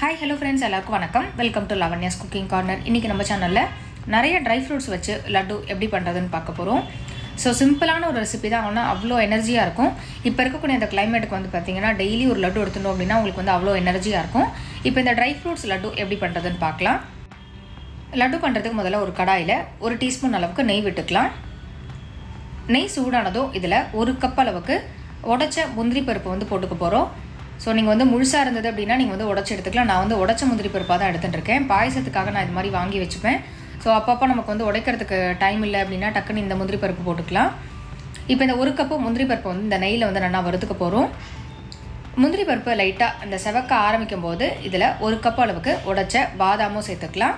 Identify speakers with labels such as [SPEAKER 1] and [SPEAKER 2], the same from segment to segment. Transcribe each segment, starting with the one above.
[SPEAKER 1] Hi hello friends எல்லாருக்கும் வணக்கம். Welcome to Lavanya's cooking corner இன்றைக்கி நம்ம சேனலில் நிறைய ட்ரை ஃப்ரூட்ஸ் வச்சு லட்டு எப்படி பண்ணுறதுன்னு பார்க்க போகிறோம் ஸோ சிம்பிளான ஒரு ரெசிபி தான். ஆனால் அவ்வளோ எனர்ஜியாக இருக்கும். இப்போ இருக்கக்கூடிய இந்த கிளைமேட்டுக்கு வந்து பார்த்தீங்கன்னா டெய்லி ஒரு லட்டு எடுத்துட்டோம் அப்படின்னா உங்களுக்கு வந்து அவ்வளோ எனர்ஜியாக இருக்கும். இப்போ இந்த ட்ரை ஃப்ரூட்ஸ் லட்டு எப்படி பண்ணுறதுன்னு பார்க்கலாம். லட்டு பண்ணுறதுக்கு முதல்ல ஒரு கடாயில் ஒரு டீஸ்பூன் அளவுக்கு நெய் விட்டுக்கலாம். நெய் சூடானதும் இதில் ஒரு கப் அளவுக்கு உடச்ச முந்திரி பருப்பு வந்து போட்டுக்க போகிறோம் ஸோ நீங்கள் வந்து முழுசாக இருந்தது அப்படின்னா நீங்கள் வந்து உடச்சி எடுத்துக்கலாம். நான் வந்து உடச்ச முந்திரி பருப்பாக தான் எடுத்துகிட்டு இருக்கேன். பாயசத்துக்காக நான் இது மாதிரி வாங்கி வச்சுப்பேன். ஸோ அப்பப்போ நமக்கு வந்து உடைக்கிறதுக்கு டைம் இல்லை அப்படின்னா டக்குன்னு இந்த முந்திரி பருப்பு போட்டுக்கலாம். இப்போ இந்த ஒரு கப்பு முந்திரி பருப்பு வந்து இந்த நெய்யில் வந்து நல்லா வறுத்துக்க போகிறோம் முந்திரி பருப்பு லைட்டாக அந்த செவக்க ஆரம்பிக்கும் போது இதில் ஒரு கப் அளவுக்கு உடச்ச பாதாமும் சேர்த்துக்கலாம்.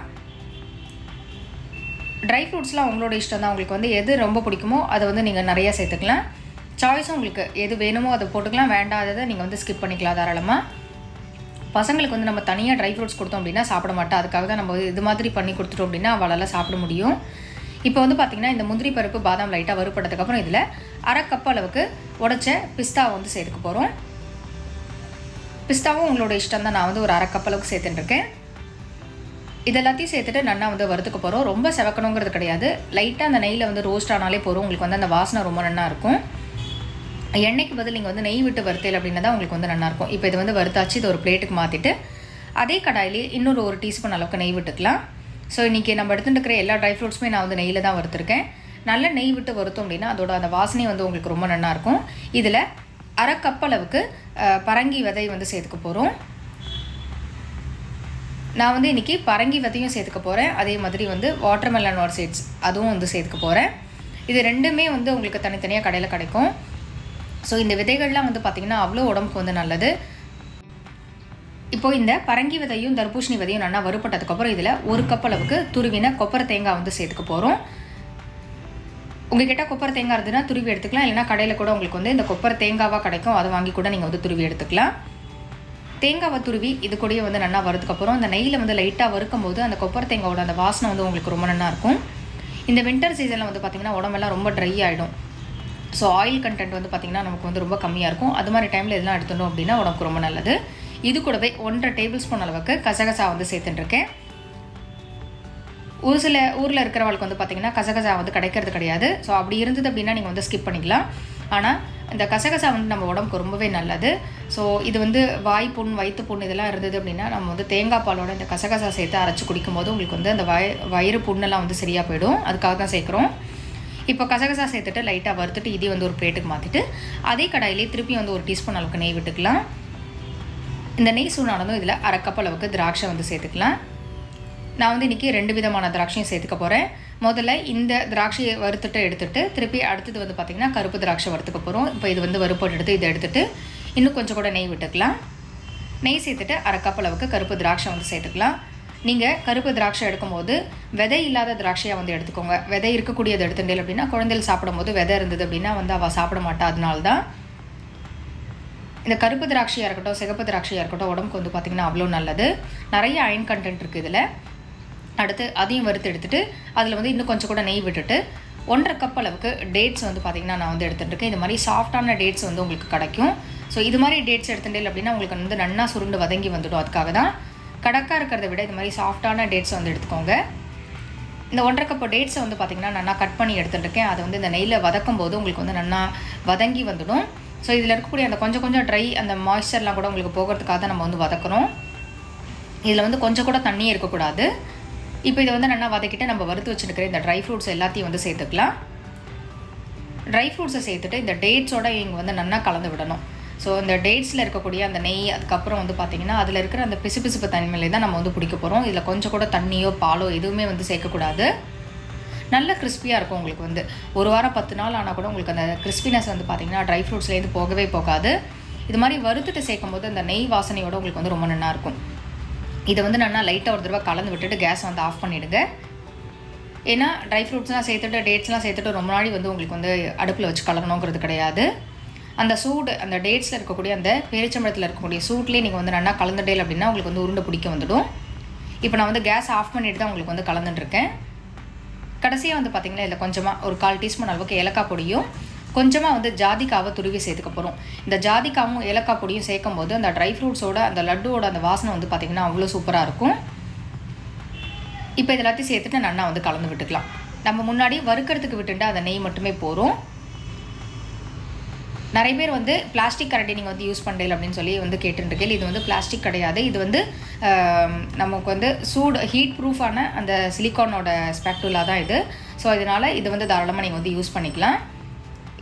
[SPEAKER 1] ட்ரை ஃப்ரூட்ஸ்லாம் உங்களோட இஷ்டம் தான். உங்களுக்கு வந்து எது ரொம்ப பிடிக்குமோ அதை வந்து நீங்கள் நிறைய சேர்த்துக்கலாம். சாய்ஸும் உங்களுக்கு எது வேணுமோ அதை போட்டுக்கலாம். வேண்டாததை நீங்கள் வந்து ஸ்கிப் பண்ணிக்கலாம் தாராளமாக பசங்களுக்கு வந்து நம்ம தனியாக ட்ரை ஃப்ரூட்ஸ் கொடுத்தோம் அப்படின்னா சாப்பிட மாட்டோம் அதுக்காக தான் நம்ம இது மாதிரி பண்ணி கொடுத்துட்டோம் அப்படின்னா அவளால் சாப்பிட முடியும். இப்போ வந்து பார்த்திங்கன்னா இந்த முந்திரி பருப்பு பாதாம் லைட்டாக வறுப்பட்டதுக்கப்புறம் இதில் அரை கப் அளவுக்கு உடச்ச பிஸ்தாவை வந்து சேர்த்துக்க போகிறோம் பிஸ்தாவும் உங்களோட இஷ்டம் தான். நான் வந்து ஒரு அரை கப் அளவுக்கு சேர்த்துட்டுருக்கேன் இது எல்லாத்தையும் சேர்த்துட்டு நல்லா வந்து வறுத்துக்க போகிறோம் ரொம்ப செவக்கணுங்கிறது கிடையாது. லைட்டாக அந்த நெய்யில் வந்து ரோஸ்ட் ஆனாலே போகிறோம் உங்களுக்கு வந்து அந்த வாசனை ரொம்ப நல்லா இருக்கும். எண்ணெய்க்கு பதில் நீங்கள் வந்து நெய் விட்டு வறுத்தல் அப்படின்னா தான் உங்களுக்கு வந்து நல்லாயிருக்கும் இப்போ இது வந்து வறுத்தாச்சு இது ஒரு பிளேட்டுக்கு மாற்றிட்டு அதே கடாயிலே இன்னொரு ஒரு டீஸ்பூன் அளவுக்கு நெய் விட்டுக்கலாம். ஸோ இன்றைக்கி நம்ம எடுத்துகிட்டு இருக்கிற எல்லா ட்ரை ஃப்ரூட்ஸுமே நான் வந்து நெய்யில் தான் வறுத்துருக்கேன். நல்ல நெய் விட்டு வறுத்தோம் அப்படின்னா அதோட அந்த வாசனை வந்து உங்களுக்கு ரொம்ப நல்லாயிருக்கும் இதில் அரை கப் அளவுக்கு பரங்கி விதை வந்து சேர்த்துக்க போகிறோம் நான் வந்து இன்றைக்கி பரங்கி விதையும் சேர்த்துக்க போகிறேன் அதே மாதிரி வந்து வாட்டர்மெலன் ஆர் சீட்ஸ் அதுவும் வந்து சேர்த்துக்க போகிறேன் இது ரெண்டுமே வந்து உங்களுக்கு தனித்தனியாக கடையில் கிடைக்கும். ஸோ இந்த விதைகள்லாம் வந்து பார்த்திங்கன்னா அவ்வளோ உடம்புக்கு வந்து நல்லது. இப்போது இந்த பரங்கி விதையும் தர்பூஷணி விதையும் நல்லா வறுப்பட்டதுக்கப்புறம் இதில் ஒரு கப் அளவுக்கு துருவின கொப்பரை தேங்காய் வந்து சேர்த்துக்க போகிறோம் உங்ககிட்ட கொப்பரை தேங்காய் இருந்ததுன்னா துருவி எடுத்துக்கலாம். இல்லைனா கடையில் கூட உங்களுக்கு வந்து இந்த கொப்பரை தேங்காவாக கிடைக்கும் அதை வாங்கி கூட நீங்கள் வந்து துருவி எடுத்துக்கலாம். தேங்காவை துருவி இது கூடயே வந்து நல்லா வறுத்துக்கப்புறம் அந்த நெய்யில் வந்து லைட்டாக வறுக்கும் போது அந்த கொப்பரை தேங்காவோட அந்த வாசனை வந்து உங்களுக்கு ரொம்ப நல்லா இருக்கும். இந்த வின்டர் சீசனில் வந்து பார்த்திங்கன்னா உடம்பெல்லாம் ரொம்ப ட்ரை ஆகிடும் ஸோ ஆயில் கண்டென்ட் வந்து பார்த்திங்கன்னா நமக்கு வந்து ரொம்ப கம்மியாக இருக்கும். அது மாதிரி டைமில் இதெல்லாம் எடுத்துட்டோம் அப்படின்னா உனக்கு ரொம்ப நல்லது. இது கூடவே ஒன்றரை டேபிள் ஸ்பூன் அளவுக்கு கசகசா வந்து சேர்த்துட்டுருக்கேன். ஒரு சில ஊரில் இருக்கிறவளுக்கு வந்து பார்த்திங்கன்னா கசகசா வந்து கிடைக்கிறது கிடையாது. ஸோ அப்படி இருந்தது அப்படின்னா நீங்கள் வந்து ஸ்கிப் பண்ணிக்கலாம். ஆனால் இந்த கசகசா வந்து நம்ம உடம்புக்கு ரொம்பவே நல்லது. ஸோ இது வந்து வாய் புண் வயிற்று புண் இதெல்லாம் இருந்தது அப்படின்னா நம்ம வந்து தேங்காய் பாலோட இந்த கசகசா சேர்த்து அரைச்சி குடிக்கும்போது உங்களுக்கு வந்து அந்த வய வயிறு புண்ணெல்லாம் வந்து சரியாக போயிடும். அதுக்காக தான் சேர்க்குறோம். இப்போ கசகசா சேர்த்துட்டு லைட்டாக வறுத்துட்டு இதே வந்து ஒரு பிளேட்டுக்கு மாற்றிட்டு அதே கடாயிலே திருப்பி வந்து ஒரு டீஸ்பூன் அளவுக்கு நெய் விட்டுக்கலாம். இந்த நெய் சூடானதும் இதில் அரை கப் அளவுக்கு திராட்சை வந்து சேர்த்துக்கலாம். நான் வந்து இன்றைக்கி ரெண்டு விதமான திராட்சையும் சேர்த்துக்க போகிறேன் முதல்ல இந்த திராட்சையை வறுத்துட்டு எடுத்துகிட்டு திருப்பி அடுத்தது வந்து பார்த்திங்கன்னா கருப்பு திராட்சை வறுத்துக்க போகிறோம் இப்போ இது வந்து வறுப்போட்டு எடுத்து இதை எடுத்துகிட்டு இன்னும் கொஞ்சம் கூட நெய் விட்டுக்கலாம். நெய் சேர்த்துட்டு அரை கப் அளவுக்கு கருப்பு திராட்சை வந்து சேர்த்துக்கலாம். நீங்கள் கருப்பு திராட்சை எடுக்கும்போது விதை இல்லாத திராட்சையாக வந்து எடுத்துக்கோங்க. விதை இருக்கக்கூடியது எடுத்துட்டேன் அப்படின்னா குழந்தைகள் சாப்பிடும்போது விதை இருந்தது அப்படின்னா வந்து அவள் சாப்பிட மாட்டா. அதனால தான் இந்த கருப்பு திராட்சையாக இருக்கட்டும் சிகப்பு திராட்சையாக இருக்கட்டும் உடம்புக்கு வந்து பார்த்திங்கன்னா அவ்வளோ நல்லது. நிறைய அயன் கண்டென்ட் இருக்குது இதில். அடுத்து அதையும் வறுத்து எடுத்துகிட்டு அதில் வந்து இன்னும் கொஞ்சம் கூட நெய் விட்டுட்டு ஒன்றரை கப் அளவுக்கு டேட்ஸ் வந்து பார்த்திங்கன்னா நான் வந்து எடுத்துகிட்டு இருக்கேன். இது மாதிரி சாஃப்டான டேட்ஸ் வந்து உங்களுக்கு கிடைக்கும். ஸோ இது மாதிரி டேட்ஸ் எடுத்துட்டேன் அப்படின்னா உங்களுக்கு வந்து நன்னா சுருண்டு வதங்கி வந்துடும். அதுக்காக தான் கடக்காக இருக்கிறத விட இது மாதிரி சாஃப்டான டேட்ஸ் வந்து எடுத்துக்கோங்க. இந்த ஒன்றரை கப்பு டேட்ஸை வந்து பார்த்திங்கன்னா நல்லா கட் பண்ணி எடுத்துட்டுருக்கேன். அதை வந்து இந்த நெய்யில் வதக்கும் போது உங்களுக்கு வந்து நல்லா வதங்கி வந்துடும். ஸோ இதில் இருக்கக்கூடிய அந்த கொஞ்சம் கொஞ்சம் ட்ரை அந்த மாய்ஸ்சர்லாம் கூட உங்களுக்கு போகிறதுக்காக தான் நம்ம வந்து வதக்குறோம். இதில் வந்து கொஞ்சம் கூட தண்ணியே இருக்கக்கூடாது. இப்போ இதை வந்து நல்லா வதக்கிட்டு நம்ம வறுத்து வச்சுருக்கிற இந்த ட்ரை ஃப்ரூட்ஸ் எல்லாத்தையும் வந்து சேர்த்துக்கலாம். ட்ரை ஃப்ரூட்ஸை சேர்த்துட்டு இந்த டேட்ஸோட இங்கே வந்து நல்லா கலந்து விடணும். ஸோ இந்த டேட்ஸில் இருக்கக்கூடிய அந்த நெய் அதுக்கப்புறம் வந்து பார்த்திங்கன்னா அதில் இருக்கிற அந்த பிசுபிசுப்பு தன்மையிலே தான் நம்ம வந்து பிடிக்க போகிறோம் இதில் கொஞ்சம் கூட தண்ணியோ பாலோ எதுவுமே வந்து சேர்க்கக்கூடாது. நல்ல கிறிஸ்பியாக இருக்கும் உங்களுக்கு வந்து. ஒரு வாரம் பத்து நாள் ஆனால் கூட உங்களுக்கு அந்த கிறிஸ்பினஸ் வந்து பார்த்திங்கன்னா ட்ரை ஃப்ரூட்ஸ்லேருந்து போகவே போகாது. இது மாதிரி வறுத்துட்டு சேர்க்கும் போது அந்த நெய் வாசனையோட உங்களுக்கு வந்து ரொம்ப நல்லாயிருக்கும் இதை வந்து நல்லா லைட்டாக ஒரு தடவை கலந்து விட்டுட்டு கேஸ் வந்து ஆஃப் பண்ணிவிடுங்க ஏன்னா ட்ரை ஃப்ரூட்ஸ்லாம் சேர்த்துட்டு டேட்ஸ்லாம் சேர்த்துட்டு ரொம்ப நாள் வந்து உங்களுக்கு வந்து அடுப்பில் வச்சு கலக்கணுங்கிறது கிடையாது. அந்த சூடு அந்த டேட்ஸில் இருக்கக்கூடிய அந்த பேரிச்சம்பழத்தில் இருக்கக்கூடிய சூட்லேயே நீங்கள் வந்து நல்லா கலந்துட்டேல் அப்படின்னா உங்களுக்கு வந்து உருண்டை பிடிக்க வந்துடும். இப்போ நான் வந்து கேஸ் ஆஃப் பண்ணிட்டு தான் உங்களுக்கு வந்து கலந்துட்டுருக்கேன். கடைசியாக வந்து பார்த்திங்கன்னா இதில் கொஞ்சமாக ஒரு கால் டீஸ்பூன் அளவுக்கு ஏலக்காய் பொடியும் கொஞ்சமாக வந்து ஜாதிக்காவை துருவி சேர்த்துக்க போகிறோம் இந்த ஜாதிக்காவும் ஏலக்காய் பொடியும் சேர்க்கும் போது அந்த ட்ரை ஃப்ரூட்ஸோட அந்த லட்டுவோட அந்த வாசனை வந்து பார்த்திங்கன்னா அவ்வளோ சூப்பராக இருக்கும். இப்போ இது எல்லாத்தையும் சேர்த்துட்டு நல்லா வந்து கலந்து விட்டுக்கலாம். நம்ம முன்னாடி வறுக்கிறதுக்கு விட்டுட்டு அந்த நெய் மட்டுமே போகிறோம் நிறைய பேர் வந்து பிளாஸ்டிக் கரண்டி நீங்கள் வந்து யூஸ் பண்ணுறீங்க அப்படின்னு சொல்லி வந்து கேட்டுருக்கேன் இது வந்து பிளாஸ்டிக் கிடையாது. இது வந்து நமக்கு வந்து சூடு ஹீட் ப்ரூஃபான அந்த சிலிக்கானோட ஸ்பெக்டுலா தான் இது. ஸோ இதனால் இது வந்து தாராளமாக நீங்கள் வந்து யூஸ் பண்ணிக்கலாம்.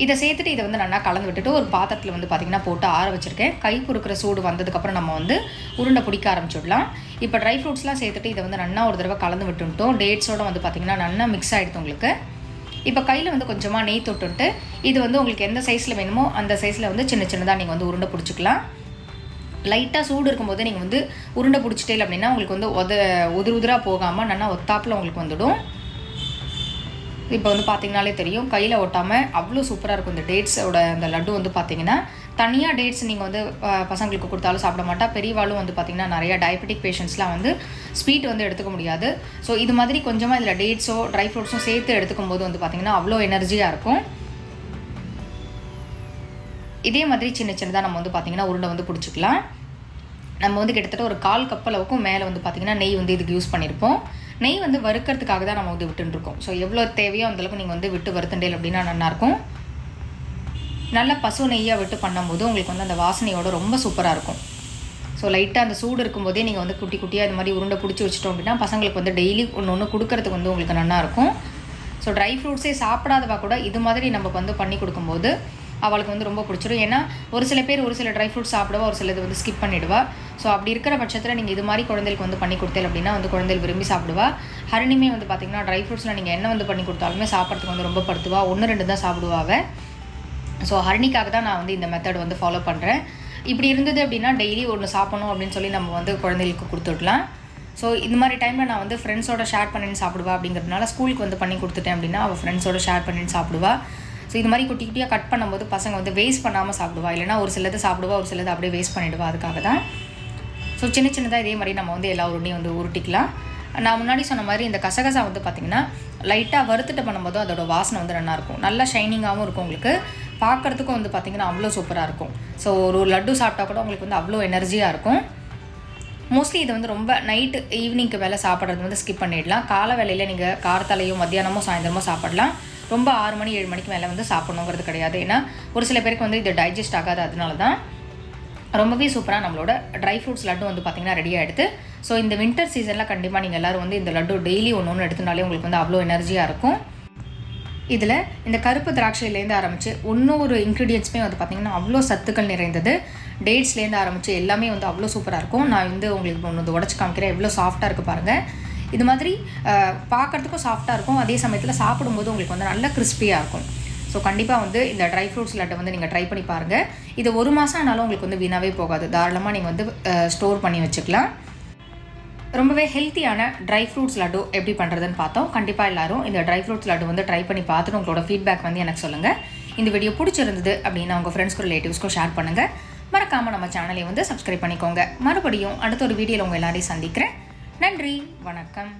[SPEAKER 1] இதை சேர்த்துட்டு இதை வந்து நல்லா கலந்து விட்டுட்டு ஒரு பாத்திரத்தில் வந்து பார்த்திங்கன்னா போட்டு ஆற வச்சுருக்கேன். கை பொறுக்கிற சூடு வந்ததுக்கப்புறம் நம்ம வந்து உருண்டை பிடிக்க ஆரம்பிச்சுடலாம். இப்போ ட்ரை ஃப்ரூட்ஸ்லாம் சேர்த்துட்டு இதை வந்து நல்லா ஒரு தடவை கலந்து விட்டுட்டோம். டேட்ஸோட வந்து பார்த்திங்கன்னா நல்லா மிக்ஸ் ஆகிடுது உங்களுக்கு. இப்போ கையில் வந்து கொஞ்சமாக நெய் தொட்டுட்டு இது வந்து உங்களுக்கு எந்த சைஸில் வேணுமோ அந்த சைஸில் வந்து சின்ன சின்னதாக நீங்கள் வந்து உருண்டை பிடிச்சிக்கலாம். லைட்டாக சூடு இருக்கும்போது நீங்கள் வந்து உருண்டை பிடிச்சிட்டே அப்படின்னா உங்களுக்கு வந்து உத உதிர் உதிராக போகாமல் நல்லா ஒத்தாப்பில் உங்களுக்கு வந்துடும். இப்போ வந்து பார்த்தீங்கனாலே தெரியும் கையில் ஒட்டாமல் அவ்வளோ சூப்பராக இருக்கும் இந்த டேட்ஸோட அந்த லட்டு வந்து பார்த்தீங்கன்னா தனியாக டேட்ஸ் நீங்கள் வந்து பசங்களுக்கு கொடுத்தாலும் சாப்பிட மாட்டா பெரியவாளும் வந்து பார்த்தீங்கன்னா நிறையா டயபெட்டிக் பேஷண்ட்ஸ்லாம் வந்து ஸ்வீட் வந்து எடுத்துக்க முடியாது. ஸோ இது மாதிரி கொஞ்சமாக இதில் டேட்ஸோ ட்ரை ஃப்ரூட்ஸும் சேர்த்து எடுத்துக்கும் போது வந்து பார்த்தீங்கன்னா அவ்வளோ எனர்ஜியாக இருக்கும். இதே மாதிரி சின்ன சின்னதாக நம்ம வந்து பார்த்தீங்கன்னா உருண்டை வந்து பிடிச்சிக்கலாம். நம்ம வந்து கிட்டத்தட்ட ஒரு கால் கப் அளவுக்கும் மேலே வந்து பார்த்திங்கன்னா நெய் வந்து இதுக்கு யூஸ் பண்ணியிருப்போம் நெய் வந்து வறுக்கிறதுக்காக தான் நம்ம வந்து விட்டுருக்கோம் ஸோ எவ்வளோ தேவையோ அந்தளவுக்கு நீங்கள் வந்து விட்டு வறுத்துண்டேல் அப்படின்னா நல்லாயிருக்கும் நல்ல பசு நெய்யாக விட்டு பண்ணும்போது உங்களுக்கு வந்து அந்த வாசனையோட ரொம்ப சூப்பராக இருக்கும். ஸோ லைட்டாக அந்த சூடு இருக்கும்போதே நீங்கள் வந்து குட்டி குட்டியாக இது மாதிரி உருண்டை பிடிச்சி வச்சிட்டோம் அப்படின்னா பசங்களுக்கு வந்து டெய்லி ஒன்று ஒன்று கொடுக்கறதுக்கு வந்து உங்களுக்கு நல்லாயிருக்கும் ஸோ ட்ரை ஃப்ரூட்ஸே சாப்பிடாதவா கூட இது மாதிரி நம்ம வந்து பண்ணி கொடுக்கும்போது அவளுக்கு வந்து ரொம்ப பிடிச்சிரும். ஏன்னா ஒரு சில பேர் ஒரு சில ட்ரை ஃப்ரூட்ஸ் சாப்பிடுவா ஒரு சிலது வந்து ஸ்கிப் பண்ணிடுவா. ஸோ அப்படி இருக்கிற பட்சத்தில் நீங்கள் இது மாதிரி குழந்தைகளுக்கு வந்து பண்ணி கொடுத்தேன் அப்படின்னா வந்து குழந்தைகள் விரும்பி சாப்பிடுவா. ஹரிணிமே வந்து பார்த்தீங்கன்னா ட்ரை ஃப்ரூட்ஸில் நீங்கள் என்ன வந்து பண்ணி கொடுத்தாலுமே சாப்பிட்றதுக்கு வந்து ரொம்ப படுத்துவா. ஒன்று ரெண்டு தான் சாப்பிடுவாங்க ஸோ ஹரணிக்காக தான் நான் வந்து இந்த மெத்தட் வந்து ஃபாலோ பண்ணுறேன் இப்படி இருந்தது அப்படின்னா டெய்லி ஒன்று சாப்பிடணும் அப்படின்னு சொல்லி நம்ம வந்து குழந்தைகளுக்கு கொடுத்துடலாம் ஸோ இந்த மாதிரி டைமில் நான் வந்து ஃப்ரெண்ட்ஸோட ஷேர் பண்ணின்னு சாப்பிடுவா அப்படிங்கிறதுனால ஸ்கூலுக்கு வந்து பண்ணி கொடுத்துட்டேன் அப்படின்னா அவள் ஃப்ரெண்ட்ஸோட ஷேர் பண்ணின்னு சாப்பிடுவா. ஸோ இது மாதிரி குட்டி குட்டியாக கட் பண்ணும்போது பசங்க வந்து வேஸ்ட் பண்ணாமல் சாப்பிடுவா. இல்லைனா ஒரு சிலது சாப்பிடுவா ஒரு சிலது அப்படியே வேஸ்ட் பண்ணிவிடுவா அதுக்காக தான் ஸோ சின்ன சின்னதாக இதே மாதிரி நம்ம வந்து எல்லா உருண்டையும் வந்து உருட்டிக்கலாம். நான் முன்னாடி சொன்ன மாதிரி இந்த கசகசா வந்து பார்த்திங்கன்னா லைட்டாக வறுத்துட்டு பண்ணும்போது அதோட வாசனை வந்து நல்லா இருக்கும். நல்லா ஷைனிங்காகவும் இருக்கும் உங்களுக்கு. பார்க்குறதுக்கும் வந்து பார்த்திங்கன்னா அவ்வளோ சூப்பராக இருக்கும். ஸோ ஒரு லட்டு சாப்பிட்டா கூட உங்களுக்கு வந்து அவ்வளோ எனர்ஜியாக இருக்கும். மோஸ்ட்லி இது வந்து ரொம்ப நைட்டு ஈவினிங்க்கு மேலே சாப்பிட்றது வந்து ஸ்கிப் பண்ணிடலாம். காலை வேலையில் நீங்கள் காரத்தாலையும் மத்தியானமோ சாயந்தரமோ சாப்பிடலாம். ரொம்ப ஆறு மணி ஏழு மணிக்கு மேலே வந்து சாப்பிட்ணுங்கிறது கிடையாது. ஏன்னா ஒரு சில பேருக்கு வந்து இது டைஜஸ்ட் ஆகாது அதனால தான் ரொம்பவே சூப்பராக நம்மளோட ட்ரை ஃப்ரூட்ஸ் லட்டு வந்து பார்த்திங்கன்னா ரெடியாகிடுது ஸோ இந்த வின்டர் சீசனில் கண்டிப்பாக நீங்கள் எல்லோரும் வந்து இந்த லட்டு டெய்லி ஒன்று ஒன்று எடுத்துனாலே உங்களுக்கு வந்து அவ்வளோ எனர்ஜியாக இருக்கும். இதில் இந்த கருப்பு திராட்சையிலேருந்து ஆரம்பித்து இன்னொரு இன்க்ரீடியன்ட்ஸுமே வந்து பார்த்திங்கன்னா அவ்வளோ சத்துக்கள் நிறைந்தது. டேட்ஸ்லேருந்து ஆரம்பித்து எல்லாமே வந்து அவ்வளோ சூப்பராக இருக்கும். நான் வந்து உங்களுக்கு ஒன்று வந்து உடச்சி காமிக்கிறேன். எவ்வளோ சாஃப்டாக இருக்குது பாருங்கள் இது மாதிரி பார்க்குறதுக்கும் பார்க்கறதுக்கும் சாஃப்டாக இருக்கும். அதே சமயத்தில் சாப்பிடும்போது உங்களுக்கு வந்து நல்ல கிறிஸ்பியாக இருக்கும். ஸோ கண்டிப்பாக வந்து இந்த ட்ரை ஃப்ரூட்ஸ் லட்டை வந்து நீங்கள் ட்ரை பண்ணி பாருங்கள் இது ஒரு மாதம் ஆனாலும் உங்களுக்கு வந்து வீணாகவே போகாது. தாராளமாக நீங்கள் வந்து ஸ்டோர் பண்ணி வச்சுக்கலாம். ரொம்பவே ஹெல்த்தியான ட்ரை ஃப்ரூட்ஸ் லட்டு எப்படி பண்ணுறதுன்னு பார்த்தோம். கண்டிப்பாக எல்லாரும் இந்த ட்ரை ஃப்ரூட்ஸ் லட்டு வந்து ட்ரை பண்ணி பார்த்துட்டு உங்களோட ஃபீட்பேக் வந்து எனக்கு சொல்லுங்கள் இந்த வீடியோ பிடிச்சிருந்தது அப்படின்னா உங்கள் ஃப்ரெண்ட்ஸ்க்கும் ரிலேட்டிவ்ஸ்க்கும் ஷேர் பண்ணுங்கள் மறக்காமல் நம்ம சேனலை வந்து சப்ஸ்கிரைப் பண்ணிக்கோங்க. மறுபடியும் அடுத்த ஒரு வீடியோவில் உங்கள் எல்லாரையும் சந்திக்கிறேன். நன்றி வணக்கம்.